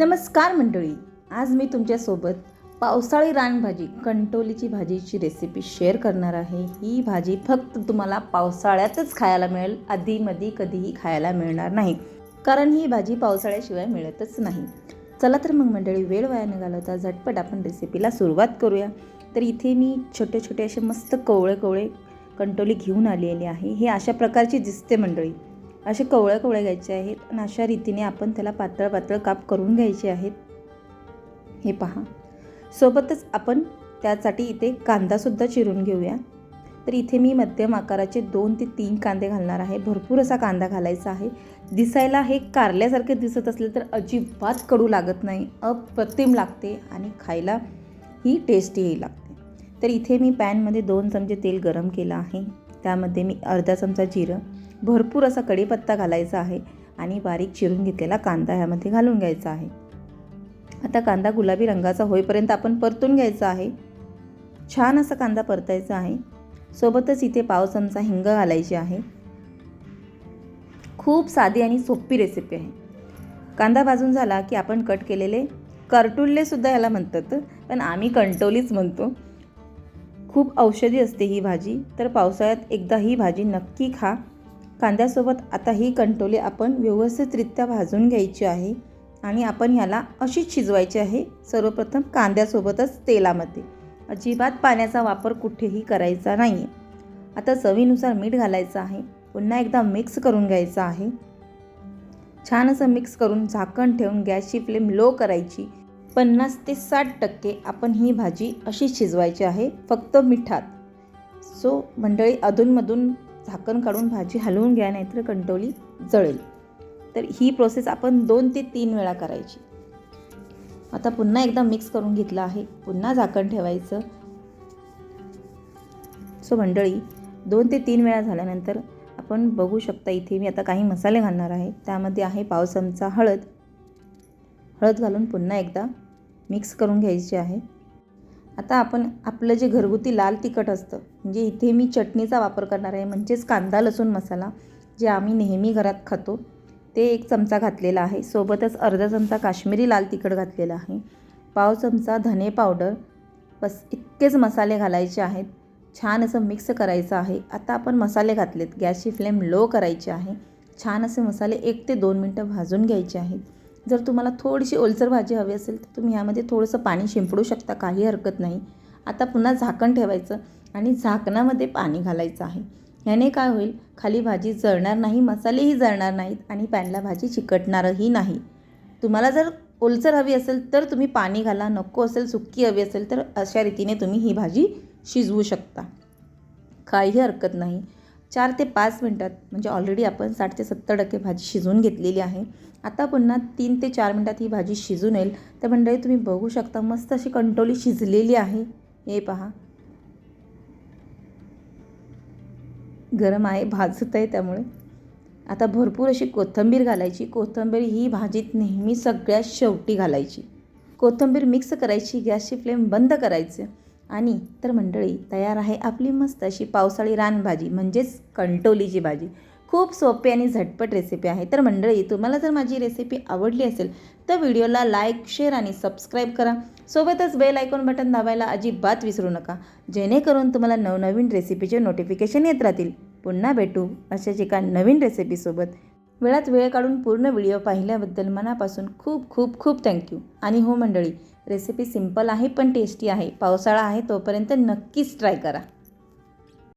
नमस्कार मंडळी. आज मी तुमच्यासोबत पावसाळी रानभाजी कंटोलीची भाजीची रेसिपी शेअर करणार आहे. ही भाजी फक्त तुम्हाला पावसाळ्यातच खायला मिळेल. आधीमधी कधीही खायला मिळणार नाही. कारण ही भाजी पावसाळ्याशिवाय मिळतच नाही. चला तर मग मंडळी वेळ वाया न घालवता झटपट आपण रेसिपीला सुरुवात करूया. तर इथे मी छोटे छोटे असे मस्त कवळे कवळे कंटोली घेऊन आलेली आहे. हे अशा प्रकारची दिसते मंडळी. असे कवळ्या कवळ्या घ्यायचे आहेत आणि अशा रीतीने आपण त्याला पातळ पातळ काप करून घ्यायचे आहेत. हे पहा. सोबतच आपण त्यासाठी इथे कांदासुद्धा चिरून घेऊया. तर इथे मी मध्यम आकाराचे दोन ते तीन कांदे घालणार आहे. भरपूर असा कांदा घालायचा आहे. दिसायला हे कारल्यासारखे दिसत असले तर अजिबात कडू लागत नाही. अप्रतिम लागते आणि खायला ही टेस्टीही लागते. तर इथे मी पॅनमध्ये दोन चमचे तेल गरम केलं आहे. त्यामध्ये मी अर्धा चमचा जिरं भरपूर असा कढीपत्ता घालायचा आहे आणि बारीक चिरून घेतलेला कांदा ह्यामध्ये घालून घ्यायचा आहे. आता कांदा गुलाबी रंगाचा होईपर्यंत आपण परतून घ्यायचा आहे. छान असा कांदा परतायचा आहे. सोबतच इथे पाव चमचा हिंग घालायची आहे. खूप साधी आणि सोपी रेसिपी आहे. कांदा भाजून झाला की आपण कट केलेले कर्टुल्लेसुद्धा ह्याला म्हणतात. पण आम्ही कंटोलीच म्हणतो. खूप औषधी असते ही भाजी. तर पावसाळ्यात एकदा ही भाजी नक्की खा. कांद्यासोबत आता ही कंटोली आपण व्यवस्थितरित्या भाजून घ्यायची आहे आणि आपण ह्याला अशीच शिजवायची आहे. सर्वप्रथम कांद्यासोबतच तेलामध्ये. अजिबात पाण्याचा वापर कुठेही करायचा नाही आहे आता चवीनुसार मीठ घालायचं आहे. पुन्हा एकदा मिक्स करून घ्यायचं आहे. छान असं मिक्स करून झाकण ठेवून गॅसची फ्लेम लो करायची. पन्नास ते साठ टक्के आपण ही भाजी अशीच शिजवायची आहे फक्त मिठात. सो मंडळी अधूनमधून झाकण काढून भाजी हलवून घ्या नाहीतर कंटोली जळेल. तर ही प्रोसेस आपण दोन ते तीन वेळा करायची. आता पुन्हा एकदा मिक्स करून घेतलं आहे. पुन्हा झाकण ठेवायचं. सो मंडळी दोन ते तीन वेळा झाल्यानंतर आपण बघू शकता इथे मी आता काही मसाले घालणार आहे. त्यामध्ये आहे पाव चमचा हळद हळद घालून पुन्हा एकदा मिक्स करून घ्यायची आहे. आता आपण आपलं जे घरगुती लाल तिखट असतं म्हणजे इथे मी चटणीचा वापर करणार आहे म्हणजेच कांदा लसूण मसाला जे आम्ही नेहमी घरात खातो ते एक चमचा घातलेला आहे. सोबतच अर्धा चमचा काश्मीरी लाल तिखट घातलेला आहे. पाव चमचा धने पावडर बस इतकेच मसाले घालायचे आहेत. छान असं मिक्स करायचं आहे. आता आपण मसाले घातलेत. गॅसची फ्लेम लो करायची आहे. छान असे मसाले एक ते दोन मिनटं भाजून घ्यायचे आहेत. जर तुम्हाला थोडीशी ओलसर भाजी हवी असेल तर तुम्ही ह्यामध्ये थोडंसं पाणी शिंपडू शकता काही हरकत नाही. आता पुन्हा झाकण ठेवायचं आणि झाकणामध्ये पाणी घालायचं आहे. ह्याने काय होईल? खाली भाजी जळणार नाही मसालेही जळणार नाहीत आणि पॅनला भाजी चिकटणारही नाही. तुम्हाला जर ओलसर हवी असेल तर तुम्ही पाणी घाला. नको असेल सुक्की हवी असेल तर अशा रीतीने तुम्ही ही भाजी शिजवू शकता. काही हरकत नाही. चार ते पाच मिनटात म्हणजे ऑलरेडी आपण साठ ते सत्तर टक्के भाजी शिजवून घेतलेली आहे. आता पुन्हा तीन ते चार मिनटात ही भाजी शिजून येईल. तर मंडळी तुम्ही बघू शकता मस्त अशी कंटोली शिजलेली आहे. हे पहा. गरम आहे भाजत आहे त्यामुळे. आता भरपूर अशी कोथिंबीर घालायची. कोथंबीर ही भाजीत नेहमी सगळ्यात शेवटी घालायची. कोथिंबीर मिक्स करायची गॅसची फ्लेम बंद करायचे. आणि तर मंडळी तयार आहे आपली मस्त अशी पावसाळी रानभाजी म्हणजेच कंटोलीची भाजी. खूप सोपी आणि झटपट रेसिपी आहे. तर मंडळी तुम्हाला जर माझी रेसिपी आवडली असेल तर व्हिडिओला लाईक शेअर आणि सबस्क्राईब करा. सोबतच बेल आयकॉन बटन दाबायला अजिबात विसरू नका. जेणेकरून तुम्हाला नवनवीन रेसिपीचे नोटिफिकेशन येत राहतील. पुन्हा भेटू अशाच एका नवीन रेसिपीसोबत वेळात वेळ काढून पूर्ण व्हिडिओ पाहिल्याबद्दल मनापासून खूप खूप खूप थँक्यू आणि हो मंडळी रेसिपी सिंपल आहे पण टेस्टी आहे. पावसाळा आहे तोपर्यंत नक्कीच ट्राय करा.